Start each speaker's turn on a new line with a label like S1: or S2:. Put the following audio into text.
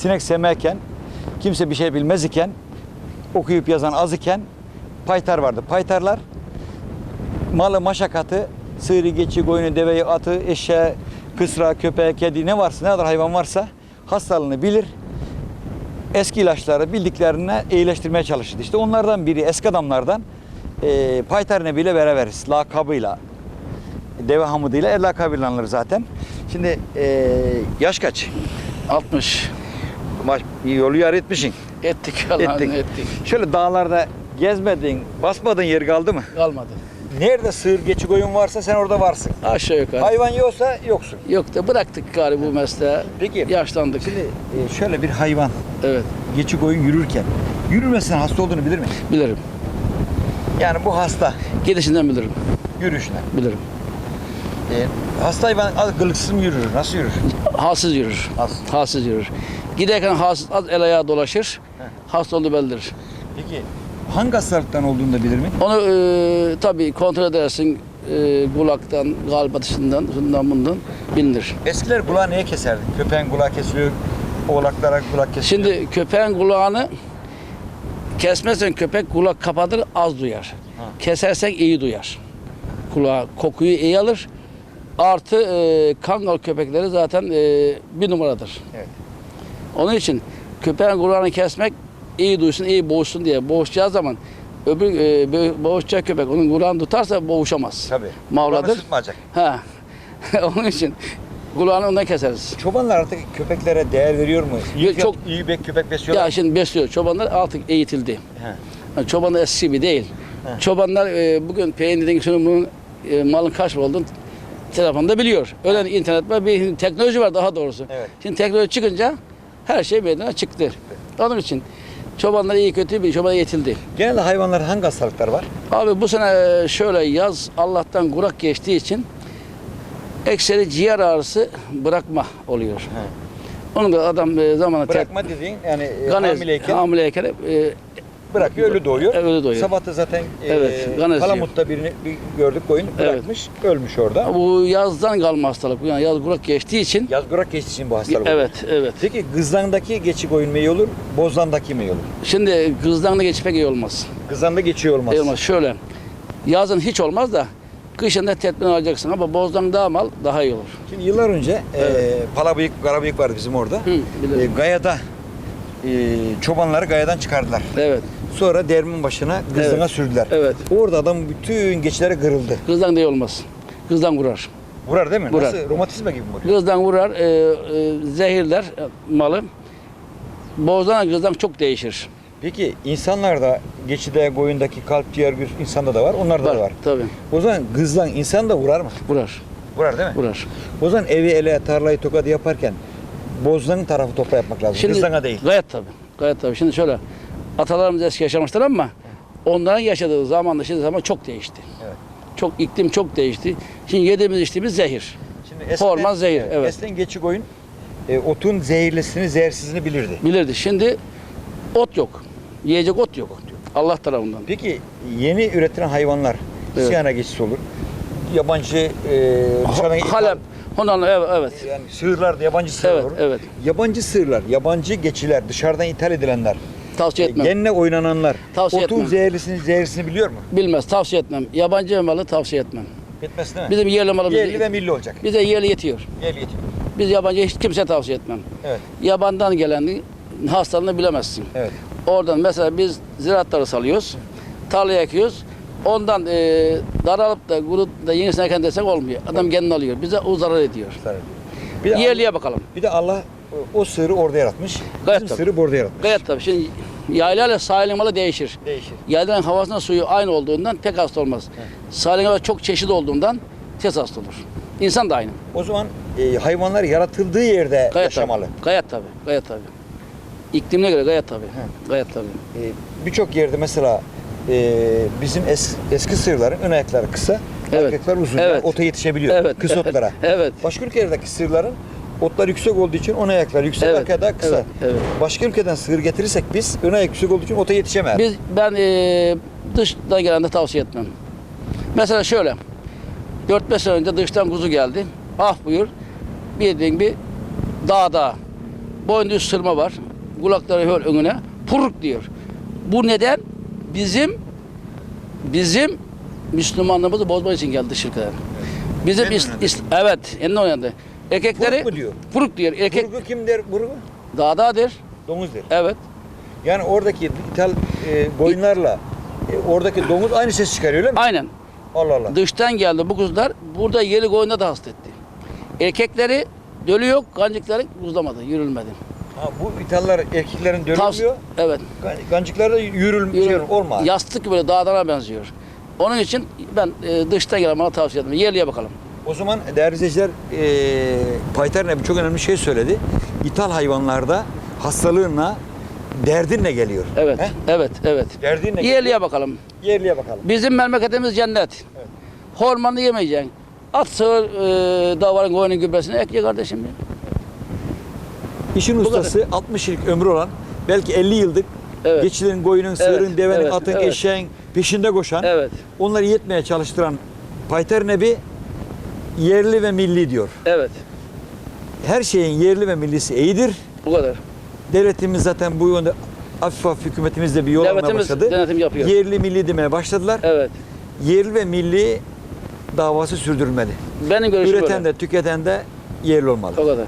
S1: sinek sevmezken, kimse bir şey bilmez iken, okuyup yazan az iken paytar vardı. Paytarlar malı maşakatı, sığırı, geçi, koyunu, deveyi, atı, eşeğe, kısra, köpeğe, kedi ne varsa, ne kadar hayvan varsa hastalığını bilir. Eski ilaçları bildiklerine iyileştirmeye çalışırdı. İşte onlardan biri eski adamlardan e, Paytar Nebi ile beraberiz. Lakabıyla. Deve hamuduyla el lakabıyla anılır zaten. Şimdi e, yaş kaç?
S2: 60.
S1: Maş, yolu yar etmişsin.
S2: Ettik Allah'ın
S1: Ettik.
S2: ettik.
S1: Şöyle dağlarda gezmedin, basmadın yer kaldı mı?
S2: Kalmadı.
S1: Nerede sığır, geçi, koyun varsa sen orada varsın.
S2: Aşağı yukarı.
S1: Hayvan yoksa yoksun.
S2: Yok da bıraktık galiba bu mesleği.
S1: Peki.
S2: Yaşlandık.
S1: Şimdi e, şöyle bir hayvan,
S2: Evet.
S1: geçi, koyun yürürken yürümesinden hasta olduğunu bilir mi?
S2: Bilirim.
S1: Yani bu hasta
S2: Gidişinden bilirim.
S1: yürüyüşünden.
S2: Bilirim.
S1: E, hasta hayvan gılıksız mı yürür? Nasıl yürür?
S2: Halsız yürür.
S1: Halsız.
S2: Halsız yürür. Giderken halsız az el ayağı dolaşır. Hasta olduğu bellidir.
S1: Peki hangi hastalıktan olduğunu da bilir mi?
S2: Onu e, tabii kontrol edersin. E, kulaktan, kalp atışından, şundan bundan bilinir.
S1: Eskiler kulağı neye keserdi? Köpeğin kulağı kesiliyor, oğlaklara kulak kesiliyor.
S2: Şimdi köpeğin kulağını kesmezsen köpek kulak kapatır az duyar.
S1: Ha.
S2: Kesersen iyi duyar. Kulağı kokuyu iyi alır. Artı e, kangal köpekleri zaten e, bir numaradır.
S1: Evet.
S2: Onun için köpeğin kulağını kesmek iyi duysun, iyi boğuşsun diye. Boğuşacağı zaman öbür e, boğuşacak köpek onun kulağını tutarsa boğuşamaz.
S1: Tabii.
S2: Mavradır.
S1: Kulağını sıtmayacak.
S2: Ha. Onun için kulağını ondan keseriz.
S1: Çobanlar artık köpeklere değer veriyor mu? İyi,
S2: çok-
S1: iyi bir köpek besliyorlar.
S2: Ya şimdi besliyor. Çobanlar artık eğitildi.
S1: He.
S2: Yani çobanlar eskisi gibi değil.
S1: He.
S2: Çobanlar e, bugün peynirin şunun bunun e, malın kaç para olduğunu telefonda biliyor. Öyle internet var, bir teknoloji var daha doğrusu.
S1: Evet.
S2: Şimdi teknoloji çıkınca her şey meydana çıktı. Onun için çobanlar iyi kötü bir çobana yetildi.
S1: Genelde hayvanlarda hangi hastalıklar var?
S2: Abi bu sene e, şöyle yaz Allah'tan kurak geçtiği için ekseri ciğer ağrısı bırakma oluyor. Onu da adam e, zamanla
S1: Bırakma dediğin yani e, hamileyken
S2: hamileyken e,
S1: bırakıyor, ölü doğuyor.
S2: Ölü doğuyor.
S1: Sabah da zaten e,
S2: Evet, ganez
S1: Palamut'ta birini bir gördük koyun bırakmış, ölmüş orada.
S2: bu yazdan kalma hastalık. Yani yaz kurak geçtiği için
S1: Yaz kurak geçtiği için bu hastalık
S2: evet evet.
S1: Peki kızlandaki geçi koyun mu iyi olur, bozlandaki mi iyi olur?
S2: Şimdi kızdan da geçip pek iyi olmaz.
S1: Kızlanda geçiyor olmaz.
S2: İyi olmaz. Şöyle yazın hiç olmaz da kışın da tedbir alacaksın ama bozdan daha mal daha iyi olur.
S1: Şimdi yıllar önce e, Palabıyık, Karabıyık vardı bizim orada.
S2: Hı,
S1: E. Gaya'da e, çobanları Gaya'dan çıkardılar.
S2: Evet.
S1: Sonra dermin başına kızlığına
S2: Evet.
S1: sürdüler.
S2: Evet.
S1: Orada adam bütün geçileri kırıldı.
S2: Kızdan da iyi olmaz. Kızdan vurar.
S1: Vurar değil mi?
S2: Vurar.
S1: Nasıl? Romatizma gibi mi vuruyor?
S2: Kızdan vurar, e, e, zehirler e, malı. Bozdan kızdan çok değişir.
S1: Peki insanlarda geçide koyundaki kalp ciğer bir insanda da var. Onlarda da var.
S2: Tabii.
S1: O zaman kızlan insan da vurar mı?
S2: Vurar.
S1: Vurar değil mi?
S2: Vurar.
S1: O zaman evi ele tarlayı tokadı yaparken bozdan tarafı topa yapmak lazım. Kızlana değil.
S2: Gayet tabii. Gayet tabii. Şimdi şöyle atalarımız eski yaşamışlar ama onların yaşadığı zamanla şimdi zaman çok değişti.
S1: Evet.
S2: Çok iklim çok değişti. Şimdi yediğimiz içtiğimiz zehir.
S1: Şimdi
S2: Hormon zehir, evet.
S1: Eskiden geçi koyun e, otun zehirlisini, zehirsizini bilirdi.
S2: Bilirdi. Şimdi ot yok. Yiyecek ot yok. Allah tarafından.
S1: Peki yeni üretilen hayvanlar
S2: Evet.
S1: siyana geçisi olur. Yabancı e, dışarıdan
S2: Halep. Ondan evet. evet.
S1: yani sığırlar da yabancı sığır
S2: Evet,
S1: olur.
S2: evet.
S1: Yabancı sığırlar, yabancı geçiler, dışarıdan ithal edilenler,
S2: Tavsiye
S1: e,
S2: etmem.
S1: genle oynananlar
S2: Tavsiye
S1: otun
S2: etmem.
S1: zehirlisini, zehirsini biliyor mu?
S2: Bilmez. Tavsiye etmem. Yabancı malı tavsiye etmem.
S1: Bitmesi değil mi?
S2: Bizim yerli malımız
S1: Yerli ve milli olacak.
S2: bize yerli yetiyor.
S1: Yerli yetiyor.
S2: Biz yabancı hiç kimse tavsiye etmem.
S1: Evet.
S2: Yabandan gelen hastalığını bilemezsin.
S1: Evet.
S2: Oradan mesela biz ziraatları salıyoruz. Tarlaya ekiyoruz. Ondan e, daralıp da kurup da yenisini eken desek olmuyor. Adam kendini alıyor. Bize o zarar ediyor.
S1: zarar ediyor. Bir de,
S2: Yerliye bakalım.
S1: bir de Allah o sığırı orada yaratmış.
S2: Gayet
S1: Bizim
S2: tabii.
S1: sığırı burada yaratmış.
S2: Gayet tabii. Şimdi yaylayla sahilin malı değişir.
S1: Değişir.
S2: Yaylanın havasında suyu aynı olduğundan pek hasta olmaz. Sahilin hava çok çeşit olduğundan tez hasta olur. İnsan da aynı.
S1: O zaman e, hayvanlar yaratıldığı yerde
S2: Gayet
S1: yaşamalı.
S2: tabii. Gayet tabii. Gayet tabii. İklimine göre gayet tabii. Gayet tabii.
S1: E, Birçok yerde mesela e, bizim es, eski sığırların ön ayakları kısa,
S2: Evet.
S1: erkekler uzun.
S2: Evet.
S1: Ota yetişebiliyor.
S2: Evet.
S1: Kısa otlara.
S2: Evet.
S1: Başka ülkelerdeki sığırların otlar yüksek olduğu için ön ayaklar yüksek,
S2: Evet.
S1: arka da kısa.
S2: Evet. Evet.
S1: Başka ülkeden sığır getirirsek biz ön ayak yüksek olduğu için ota yetişemez.
S2: Biz ben e, dıştan gelen de tavsiye etmem. Mesela şöyle. 4-5 sene önce dıştan kuzu geldi. Ah buyur. Bildiğin bir dağda. boyunda üst sırma var. Kulakları şöyle önüne. Puruk diyor. Bu neden? Bizim bizim Müslümanlığımızı bozmak için geldi şirketler. Bizim is, is- evet en önemli. Erkekleri
S1: Puruk mu diyor?
S2: Puruk diyor. Erkek
S1: Burgu kim der burgu?
S2: dağdadır.
S1: Domuz der.
S2: Evet.
S1: Yani oradaki ithal e, boyunlarla e, oradaki domuz aynı ses çıkarıyor öyle mi?
S2: Aynen.
S1: Allah Allah.
S2: Dıştan geldi bu kuzular. Burada yeri koyunda da hasta etti. Erkekleri dölü yok, kancıkları uzlamadı, yürülmedi.
S1: Ha, bu ithallar erkeklerin
S2: Tavs-
S1: dönülmüyor.
S2: Evet.
S1: Gancıklarda yürül, şey,
S2: Yürü-
S1: olmaz.
S2: Yastık gibi böyle dağdana benziyor. Onun için ben e, dıştan gelen bana tavsiye ederim. Yerliye bakalım.
S1: O zaman değerli izleyiciler e, Paytar Nebi çok önemli şey söyledi. İthal hayvanlarda hastalığınla derdinle geliyor.
S2: Evet,
S1: He?
S2: evet, evet.
S1: Derdinle
S2: Yerliye bakalım.
S1: Yerliye bakalım.
S2: Bizim memleketimiz cennet.
S1: Evet.
S2: Hormonunu yemeyeceksin. At sığır e, davarın koyunun gübresini ekle kardeşim. ya.
S1: İşin
S2: Bu
S1: ustası 60 yıllık ömrü olan belki 50 yıllık
S2: Evet.
S1: geçilerin, koyunun, sığırın,
S2: Evet,
S1: devenin,
S2: evet,
S1: atın,
S2: evet.
S1: eşeğin peşinde koşan,
S2: Evet,
S1: onları yetmeye çalıştıran Paytar Nebi yerli ve milli diyor.
S2: evet.
S1: Her şeyin yerli ve millisi iyidir.
S2: Bu kadar.
S1: Devletimiz zaten bu yönde hafif hafif hükümetimiz de bir yol almaya
S2: Devletimiz
S1: başladı.
S2: denetim yapıyor.
S1: Yerli milli demeye başladılar.
S2: Evet.
S1: Yerli ve milli davası sürdürülmeli.
S2: Benim görüşüm
S1: Üreten
S2: böyle.
S1: de tüketen de yerli olmalı.
S2: O kadar.